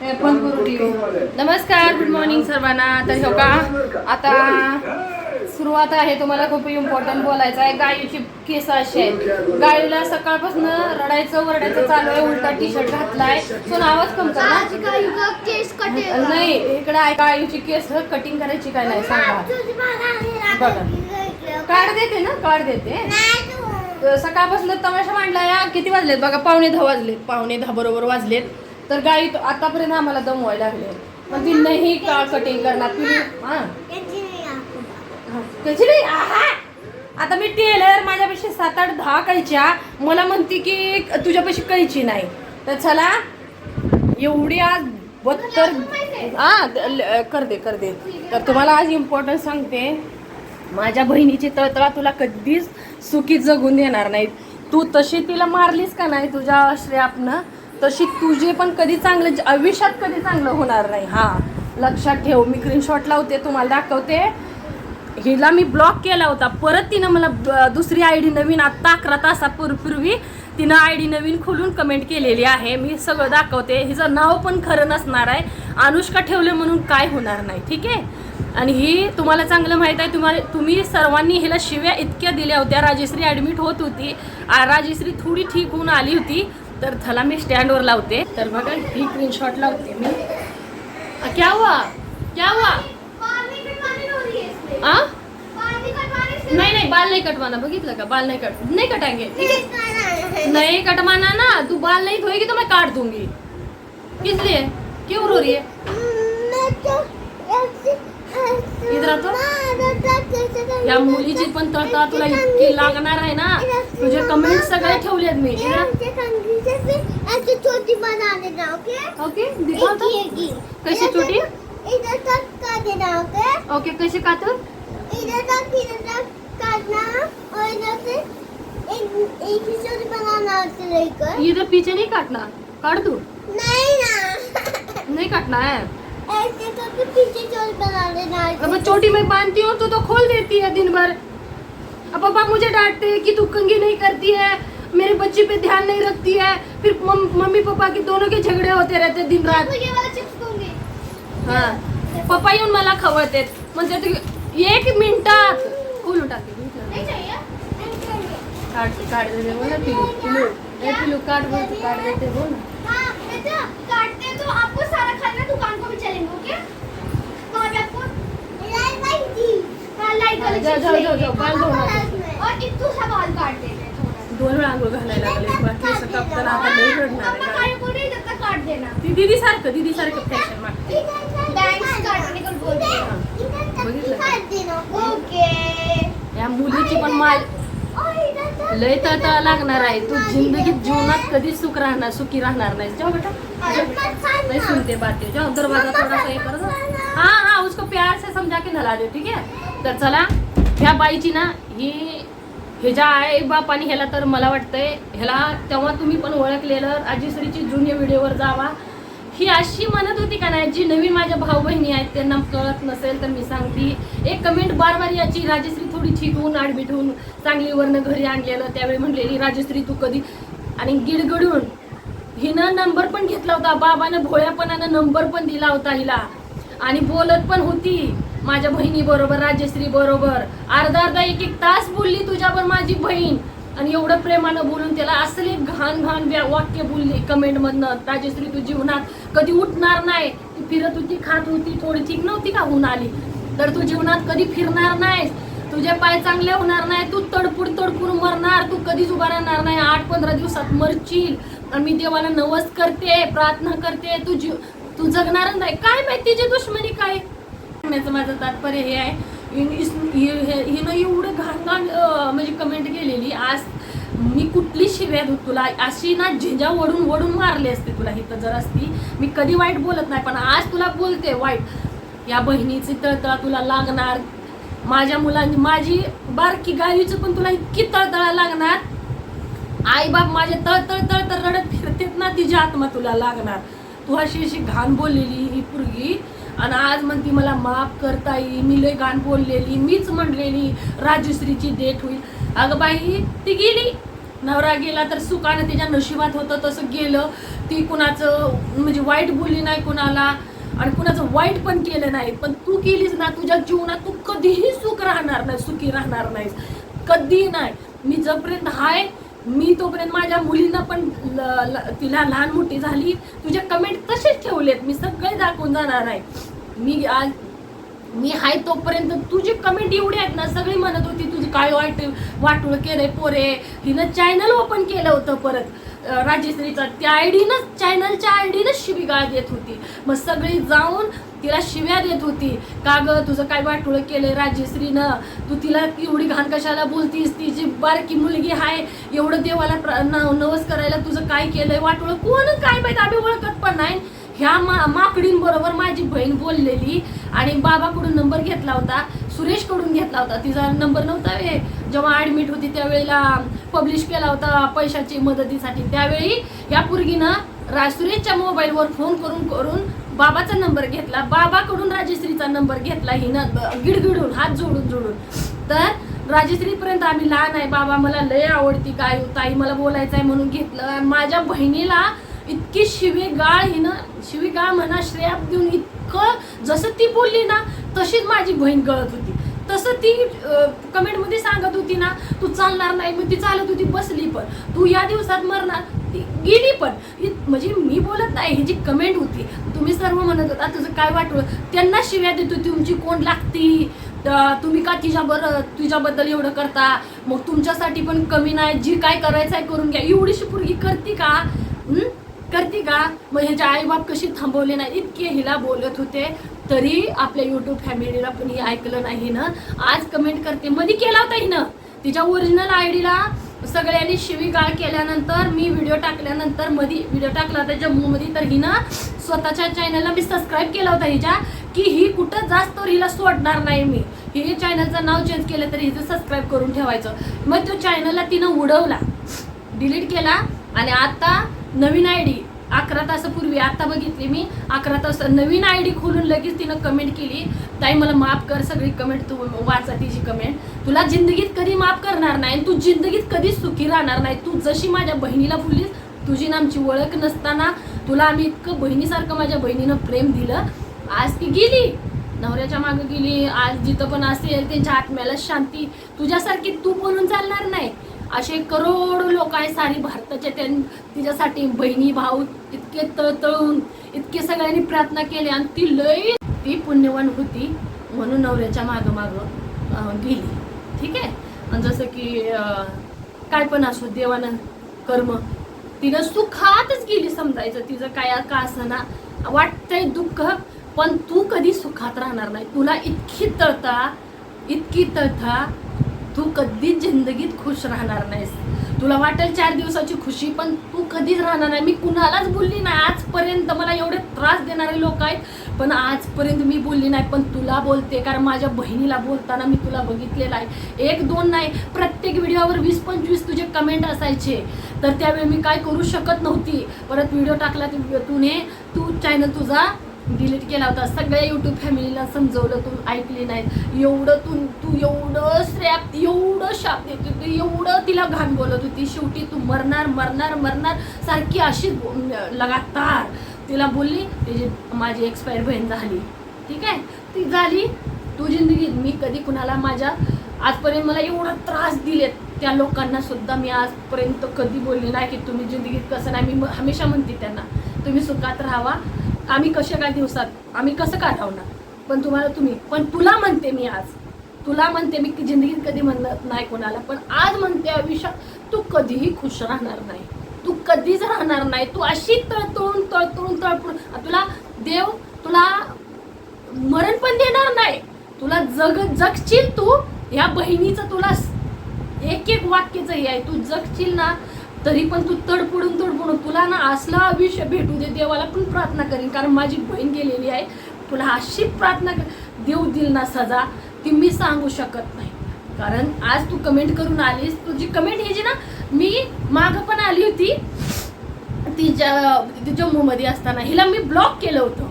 पण करू TV. नमस्कार गुड मॉर्निंग सर्वांना. तर हो का? आता सुरुवात आहे. तुम्हाला खूप इम्पॉर्टंट बोलायचं आहे. गायीची केस अशी आहेत. गायीला सकाळपासून रडायचं वरडायचं चालू आहे. उलटा टी शर्ट घातलाय. तो आवाज कम कर. नाही इकडे आहे. गायीची केस कटिंग करायची काय नाही सांगा. कार्ड देते ना कार्ड देते. सकाळपासून तमाशा मांडला या. किती वाजलेत? बघा पावणे दहा वाजलेत. पावणे दहा बरोबर वाजलेत. तर गाई तो- आतापर्यंत आम्हाला दमवायला लागले. मग ती नाही का कटिंग करणार? तुम्ही हा? हा. नाही? आता मी टेलर माझ्यापेक्षा सात आठ दहा कैच्या. मला म्हणते की तुझ्यापाशी कैची नाही. तर चला एवढी आज बत्तर हा कर दे कर दे. तर तुम्हाला आज इम्पॉर्टंट सांगते. माझ्या बहिणीची तळतळा तुला कधीच सुखी जगून देणार नाहीत. तू तशी तिला मारलीस का नाही तुझ्या श्रेयापनं? तशी तुझे पण कधी चांगलं आयुष्यात कधी चांगलं होणार नाही. हां लक्षात ठेव. मी स्क्रीनशॉट लावते तुम्हाला दाखवते. हिला मी ब्लॉक केला होता. परत तिनं मला दुसरी आय डी नवीन आत्ता अकरा तासापूर्वी तिनं आय डी नवीन खोलून कमेंट केलेली आहे. मी सगळं दाखवते. हिचं नाव पण खरं नसणार आहे. अनुष्का ठेवले म्हणून काय होणार नाही. ठीक आहे? आणि ही तुम्हाला चांगलं माहीत आहे. तुम्हाला तुम्ही सर्वांनी हिला शिव्या इतक्या दिल्या होत्या. राजेश्री ॲडमिट होत होती. राजश्री राजेश्री थोडी ठीक होऊन आली होती. तर चला मी स्टँडवर लावते. तर बघा ही स्क्रीनशॉट लावते मी. क्या हुआ? क्या हुआ? आ? नाही नाही बाल नाही कटवाना. बघितलं का? बाल नाही कट नाही कटांगे ठीक है कटवाना ना. तू बाल नहीं धोएगी तो मैं काट दूंगी किस लिए क्यों रो रही है? तो। या मुलीची पण तळतळा तुला इतकी लागणार आहे ना? तुझे कमेंट सगळे ठेवलेत मी? छोटी देना ओके? ओके तो. छोटी? इधर तक कर देना ओके? ओके कैसे काटू इधर तक इधर तक काटना और इधर से एक एक छोटी बनाना से लेकर इधर पीछे नहीं काटना. काट दू नहीं ना. नहीं काटना है. ऐसे करके पीछे छोटी बना देना अब चोटी में बांधती हूँ तो तो खोल देती है दिन भर। अब पापा मुझे डांटते हैं कि तू कंगी नहीं करती है मेरे बच्चे पे ध्यान नहीं रखती है। फिर मम्मी पापा के दोनों के झगडे होते रहते दिन रात। हा पप्पा येऊन मला खवळतेत म्हणजे तू एक मिनिटात खोलून टाके चाहिए काट काट देते बोल ना पिलू पिलू ए पिलू काट बोल तू काट देते बोल हाँ काटते तो आपको सारा खाना को भी चलेंगे ओके कहाँ पे आपको लाइट लाइट दी। हाँ लाइट वाले जाओ, जाओ, जाओ, बाल धो। और इतू सा बाल काट देते हैं थोड़ा। दोन वेळा आंघोळ घालायला लागले बाकी असं कापताना आता लई रडणार मम्मा आहे काय बोल रही तब तक काट देना। ती दीदी सारखं दीदी सारखं फॅशन मागते बैंग्स काटने को बोल रही है। बघितलं का? काट देना। ओके या मुलीची पण और तक लय तळ लागणार आहे. तू जिंदगीत जीवनात कधी सुख राहणार सुखी राहणार नाही जाओ बेटा. नहीं सुनते बातें. जाओ दरवाजा थोड़ा सा ये कर हाँ हाँ उसको प्यार से समजा के नला दे ठीक आहे? तर चला ह्या बाईची ना ही हे ज्या आई आणि ह्याला तर मला वाटतंय ह्याला तेव्हा तुम्ही पण ओळखलेलं आजीश्रीची जुन्या व्हिडिओवर जावा. ही अशी म्हणत होती का नाही जी नवीन माझ्या भाऊ बहिणी आहेत त्यांना कळत नसेल तर मी सांगते. एक कमेंट बार बार याची राजेश्री थोडी ठीक होऊन ॲडमिट होऊन चांगली घरी आणलेलं त्यावेळी म्हणलेली राजश्री तू कधी आणि गिडगडून हिनं नंबर पण घेतला होता बाबानं भोळ्यापणानं नंबर पण दिला होता हिला. आणि बोलत पण होती माझ्या बहिणी बरोबर राजश्री बरोबर. अर्धा अर्धा एक एक तास बोलली तुझ्यावर माझी बहीण. आणि एवढं प्रेमानं बोलून त्याला असले घाण घाण वाक्य बोलली कमेंट मधनं राजश्री तू जीवनात कधी उठणार नाही? ती फिरत होती खात होती थोडी ठीक नव्हती का? होऊन आली. तर तू जीवनात कधी फिरणार नाहीस? तुझे पाय चांगले होणार नाही तू तडपुड तडपुड मरणार. तू कधीच उभा राहणार नाही. आठ पंधरा दिवसात मरशील. मी देवाला नवस करते प्रार्थना करते. तू जीव तू जगणार नाही. काय माहिती तिची दुश्मनी काय? सांगण्याचं माझं तात्पर्य हे आहे. हे- हिनं एवढं घाणघाण म्हणजे कमेंट केलेली. आज मी कुठली शिव्या देऊ तुला? अशी ना झिंजा वडून वडून मारली असते तुला. हिथं जर असती मी कधी वाईट बोलत नाही पण आज तुला बोलते वाईट. या बहिणीची तळतळा तुला लागणार. माझ्या मुलांची माझी बारकी गावीचं पण तुला इतकी तळतळा लागणार. आई बाप माझे तळतळ तळतळ रडत फिरतेत ना तिची आत्मा तुला लागणार. तू अशी अशी घाण बोललेली ही पुरगी. आणि आज म्हणती मला माफ करता येईल. मी लय घाण बोललेली मीच म्हणलेली राजश्रीची डेट होईल. अगं बाई ती गेली. नवरा गेला तर सुखानं तिच्या नशिबात होतं तसं गेलं. ती कुणाचं म्हणजे वाईट बोलली नाही कुणाला. आणि कुणाचं वाईट पण केलं नाही पण तू केलीस ना तुझ्या जीवनात तू कधीही सुख राहणार नाही सुखी राहणार नाहीस. कधी नाही. मी जोपर्यंत हाय मी तोपर्यंत माझ्या मुलींना पण ल- ल- तिला लहान मोठी झाली तुझे कमेंट तसेच ठेवलेत. मी सगळे दाखवून जाणार आहे. मी आज मी हाय तोपर्यंत तुझी कमेंट एवढी आहेत ना सगळी म्हणत होती तुझी काय वाईट वाटूळ केलंय पोरे हिनं चॅनल ओपन केलं होतं परत. राजेश्रीचा त्या आयडीनं चॅनलच्या आयडीनं शिवीगाळ देत होती. मग सगळी जाऊन तिला शिव्या देत होती. का ग तुझं काय वाटोळ केलंय राजेश्रीनं तू तिला एवढी घाण कशाला बोलतीस? तिची बारकी मुलगी हाय एवढं देवाला प्र- नवस करायला तुझं काय केलंय? वाटोळ कोण काय माहीत? आम्ही ओळखत पण नाही. ह्या मा माकडींबरोबर माझी बहीण बोललेली आणि बाबाकडून नंबर घेतला होता. सुरेशकडून घेतला होता. तिचा नंबर नव्हता वे जेव्हा ऍडमिट होती त्यावेळेला पब्लिश केला होता पैशाची मदतीसाठी. त्यावेळी या पोरगीनं राज सुरेशच्या मोबाईलवर फोन करून करून बाबाचा नंबर घेतला. बाबाकडून राजश्रीचा नंबर घेतला हिनं. गिडगिडून हात जोडून जोडून. तर राजश्रीपर्यंत आम्ही लहान आहे. बाबा मला लय आवडती काय ताई मला बोलायचं आहे म्हणून घेतलं. माझ्या बहिणीला इतकी शिवीगाळ हिनं शिवीगाळ म्हणा श्रेयाप देऊन इतकं जसं ती बोलली ना तशीच माझी बहीण गळत होती. तसं ती कमेंटमध्ये सांगत होती ना तू चालणार नाही. मग ती चालत होती बसली पण. तू या दिवसात मरणार ती गेली पण. म्हणजे मी बोलत नाही ही जी कमेंट होती तुम्ही सर्व म्हणत होता तुझं काय वाटलं? त्यांना शिव्या देतो तुमची कोण लागती? तुम्ही का तिच्या बरं तुझ्याबद्दल एवढं करता? मग तुमच्यासाठी पण कमी नाही जी काय करायचं आहे करून घ्या. एवढीशी पोरगी करते का? करते का? मग ह्याचे आईबाप कशी थांबवले नाही इतके हिला बोलत होते. तरी आपल्या युट्यूब फॅमिलीला पण हे ऐकलं नाही ना. आज कमेंट करते. मध्ये केला होता हिनं. तिच्या ओरिजिनल आय डीला सगळ्यांनी शिवीगाळ केल्यानंतर मी व्हिडिओ टाकल्यानंतरमध्ये व्हिडिओ टाकला होता जम्मूमध्ये तर हिनं स्वतःच्या चॅनलला मी सबस्क्राईब केला होता हिच्या की ही कुठं जास्त हिला सोडणार नाही मी. हे चॅनलचं नाव चेंज केलं तरी हिचं सबस्क्राईब करून ठेवायचं. मग तो चॅनलला तिनं उडवला. डिलीट केला. आणि आता नवीन आय डी अकरा तासापूर्वी आता बघितली मी. अकरा तास नवीन आय डी खोलून लगेच तिनं कमेंट केली. ताई मला माफ कर सगळी कमेंट तू वाचा तिची कमेंट तुला जिंदगीत कधी माफ करणार नाही तू जिंदगीत कधी सुखी राहणार नाही. तू जशी माझ्या बहिणीला फुललीस तुझी ना आमची ओळख नसताना तुला आम्ही इतकं बहिणीसारखं माझ्या बहिणीनं प्रेम दिलं. आज ती गेली. नवऱ्याच्या मागं गेली. आज जिथं पण असेल त्यांच्या आत्म्याला शांती. तुझ्यासारखी तू बोलून चालणार नाही. असे करोडो लोक आहे सारी भारताच्या त्यां तिच्यासाठी बहिणी भाऊ इतके तळतळून इतके सगळ्यांनी प्रार्थना केली आणि ती लय ती पुण्यवान होती म्हणून नवऱ्याच्या मागं मागं गेली. ठीक आहे? जसं की काय पण असो देवानं कर्म तिनं सुखातच गेली समजायचं. तिचं काय का असना वाटतंय दुःख पण तू कधी सुखात राहणार नाही. तुला इतकी तळता इतकी तळता तू कधीच जिंदगीत खुश राहणार नाहीस. तुला वाटेल चार दिवसाची खुशी पण तू कधीच राहणार नाही. मी कुणालाच बोलली नाही. आजपर्यंत मला एवढे त्रास देणारे लोक आहेत पण आजपर्यंत मी बोलली नाही. पण तुला बोलते कारण माझ्या बहिणीला बोलताना मी तुला बघितलेलं आहे. एक दोन नाही प्रत्येक व्हिडिओवर वीस पंचवीस तुझे कमेंट असायचे. तर त्यावेळी मी काय करू शकत नव्हती. परत व्हिडिओ टाकला तू तूने तू चॅनल तुझा डिलीट केला होता. सगळ्या युट्यूब फॅमिलीला समजवलं तू ऐकली नाही एवढं तू तू एवढं श्रॅप एवढं शाप देत होती एवढं तिला घाण बोलत होती. शेवटी तू मरणार मरणार मरणार सारखी अशी लगातार तिला बोलली तिची माझी एक्सपायर बहीण झाली. ठीक आहे? ती झाली. तू जिंदगीत मी कधी कुणाला माझ्या आजपर्यंत मला एवढा त्रास दिलेत त्या लोकांना सुद्धा मी आजपर्यंत कधी बोलली नाही की तुम्ही जिंदगीत कसं नाही. मी हमेशा म्हणते त्यांना तुम्ही सुखात राहावा आम्ही कसे काय दिवसात आम्ही कसं का राहणार पण तुम्हाला तुम्ही पण तुला म्हणते मी आज. तुला म्हणते मी की जिंदगीत कधी म्हणत नाही कोणाला पण आज म्हणते आयुष्यात तू कधीही खुश राहणार नाही. तू कधीच राहणार नाही. तू अशी तळतळून तळतळून तळपळून तुला देव तुला मरण पण देणार नाही. तुला जग जगशील तू. ह्या बहिणीचं तुला एक एक वाक्याचं हे आहे. तू जगशील ना तरी पण तू तडफडून तडफडून तुला ना असला आयुष्य भेटू दे देवाला पण प्रार्थना करीन. कारण माझी बहीण गेलेली आहे. तुला अशी प्रार्थना देऊ दिल ना सजा ती मी सांगू शकत नाही. कारण आज तू कमेंट करून आलीस. तुझी कमेंट ह्याची ना मी मागं पण आली होती. ती ती जम्मूमध्ये असताना. हिला मी ब्लॉक केलं होतं.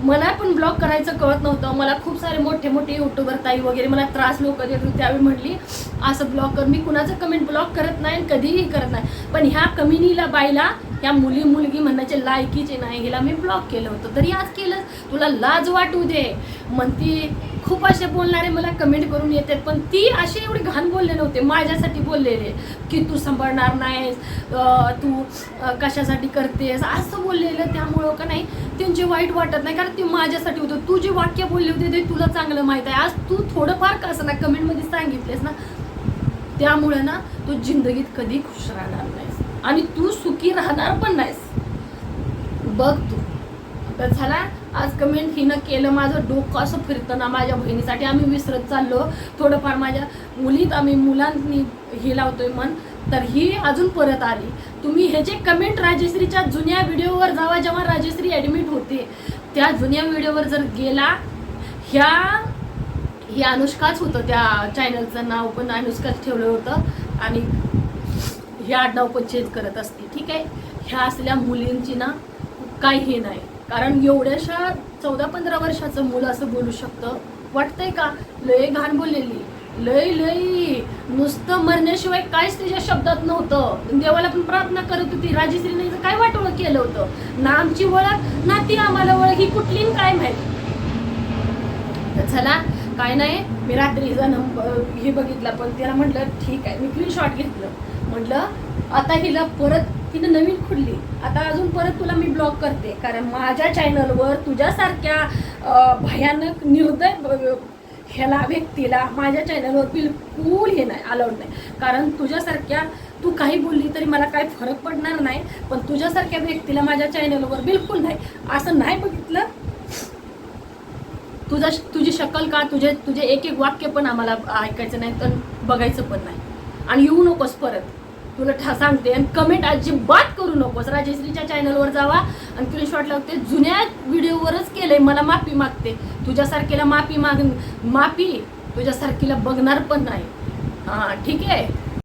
मला पण ब्लॉग करायचं कळत नव्हतं. मला खूप सारे मोठे मोठे युट्यूबर ताई वगैरे मला त्रास लोक देत होते त्यावेळी म्हटली असं ब्लॉग कर. मी कुणाचं कमेंट ब्लॉग करत नाही आणि कधीही करत नाही. पण ह्या कमिनीला बाईला ह्या मुली मुलगी म्हणण्याचे लायकीचे नाही. हिला मी ब्लॉग केलं होतं. तरी आज केलं. तुला लाज वाटू दे. म्हणती खूप असे बोलणारे मला कमेंट करून येतात पण ती अशी एवढे घाण बोलले नव्हते माझ्यासाठी बोललेले की तू सांभाळणार नाहीस तू कशासाठी करतेस असं बोललेलं त्यामुळं का नाही त्यांचे वाईट वाटत नाही कारण ते माझ्यासाठी होतं. तू जे वाक्य बोलले होते ते तुला चांगलं माहीत आहे. आज तू थोडंफार कसं ना कमेंटमध्ये सांगितलेस ना त्यामुळे ना तू जिंदगीत कधी खुश राहणार नाहीस. आणि तू सुखी राहणार पण नाहीस. बघ तू. तर झाला आज कमेंट हिनं केलं माझं डोकं असं फिरतं ना माझ्या बहिणीसाठी. आम्ही विसरत चाललो. थोडंफार माझ्या मुलीत आम्ही मुलांनी हे लावतोय मन. तर ही अजून परत आली. तुम्ही हे जे कमेंट राजश्रीच्या जुन्या व्हिडिओवर जावा जेव्हा राजश्री ॲडमिट होते त्या जुन्या व्हिडिओवर जर गेला ह्या हे अनुष्काच होतं त्या चॅनलचं नाव पण अनुष्काच ठेवलं होतं. आणि हे आडनाव पण चेंज करत असते ठीक आहे? ह्या असल्या मुलींची ना काही हे नाही. कारण एवढ्याशा चौदा पंधरा वर्षाचं मुलं असं बोलू शकतं. वाटतंय का? लय घाण बोललेली. लय लय. नुसतं मरण्याशिवाय काहीच तिच्या शब्दात नव्हतं. देवाला पण प्रार्थना करत होती. राजेश्रीने काय वाटोळं केलं होतं? ना आमची ओळख ना ती आम्हाला ओळख ही कुठली काय माहिती? तर चला काय नाही मी रात्रीचा नंबर हे बघितला पण त्याला म्हटलं ठीक आहे मी स्क्रीनशॉट घेतलं. म्हटलं आता हिला परत तिनं नवीन खुडली आता अजून परत तुला मी ब्लॉक करते. कारण माझ्या चॅनलवर तुझ्यासारख्या भयानक निर्दय ह्याला व्यक्तीला माझ्या चॅनलवर बिलकुल हे नाही अलाउड नाही. कारण तुझ्यासारख्या तू काही बोलली तरी मला काही फरक पडणार नाही पण तुझ्यासारख्या व्यक्तीला माझ्या चॅनलवर बिलकुल नाही. असं नाही बघितलं? तुझा तुझी शकल का? तुझे तुझे एक एक वाक्य पण आम्हाला ऐकायचं नाही तर बघायचं पण नाही. आणि येऊ नकोस परत. तुला ठा सांगते आणि कमेंट अजिबात करू नकोस. राजेश्रीच्या चॅनलवर जावा आणि तुला स्क्रीनशॉट लागते. जुन्या व्हिडिओवरच केलंय. मला माफी मागते. तुझ्यासारखीला माफी माग माफी तुझ्यासारखीला बघणार पण नाही. हां ठीक आहे?